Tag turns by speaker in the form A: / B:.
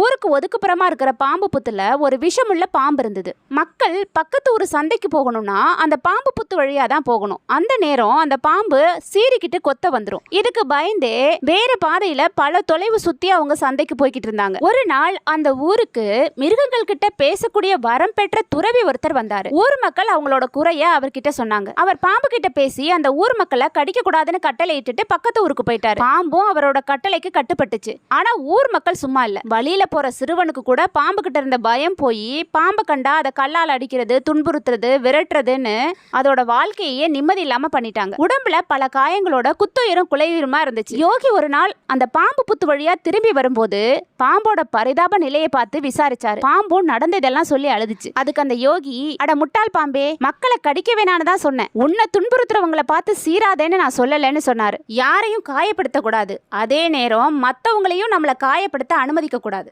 A: ஊருக்கு ஒதுக்குப்புறமா இருக்கிற பாம்பு புத்துல ஒரு விஷமுள்ள பாம்பு இருந்தது. மக்கள் பக்கத்து ஊர் சந்தைக்கு போகணும்னா அந்த பாம்பு புத்து வழியா தான் போகணும். அந்த நேரம் அந்த பாம்பு சீறிக்கிட்டு கொத்த வந்துடும் இதுக்கு பயந்தே வேற பாதையில பல தொலைவு சுத்தி அவங்க சந்தைக்கு போய்கிட்டு இருந்தாங்க. ஒரு நாள் அந்த ஊருக்கு மிருகங்கள் கிட்ட பேசக்கூடிய வரம் பெற்ற துறவி ஒருத்தர் வந்தாரு. ஊர் மக்கள் அவங்களோட குறைய அவர்கிட்ட சொன்னாங்க. அவர் பாம்பு கிட்ட பேசி அந்த ஊர் மக்களை கடிக்க கூடாதுன்னு கட்டளை இட்டுட்டு பக்கத்து ஊருக்கு போயிட்டாரு. பாம்பும் அவரோட கட்டளைக்கு கட்டுப்பட்டுச்சு. ஆனா ஊர் மக்கள் சும்மா இல்ல. வழியில போகிற சிறுவனுக்கு கூட பாம்பு கிட்ட இருந்த பயம் போய் பாம்பை கண்டா அதை கல்லால் அடிக்கிறது துன்புறுத்துறது விரட்டுறதுன்னு அதோட வாழ்க்கையே நிம்மதி இல்லாமல் பண்ணிட்டாங்க. உடம்புல பல காயங்களோட குத்துயிரும் குலையுமா இருந்துச்சு. யோகி ஒரு நாள் அந்த பாம்பு புத்து வழியா திரும்பி வரும்போது பாம்போட பரிதாப நிலையை பார்த்து விசாரிச்சாரு. பாம்பும் நடந்ததெல்லாம் சொல்லி அழுதுச்சு. அதுக்கு அந்த யோகி அட முட்டாள் பாம்பே மக்களை கடிக்க வேணான்னு தான் சொன்னேன். உன்னை துன்புறுத்துறவங்களை பார்த்து சீராதேன்னு நான் சொல்லலைன்னு சொன்னாரு. யாரையும் காயப்படுத்த கூடாது அதே நேரம் மத்தவங்களையும் நம்மளை காயப்படுத்த அனுமதிக்க கூடாது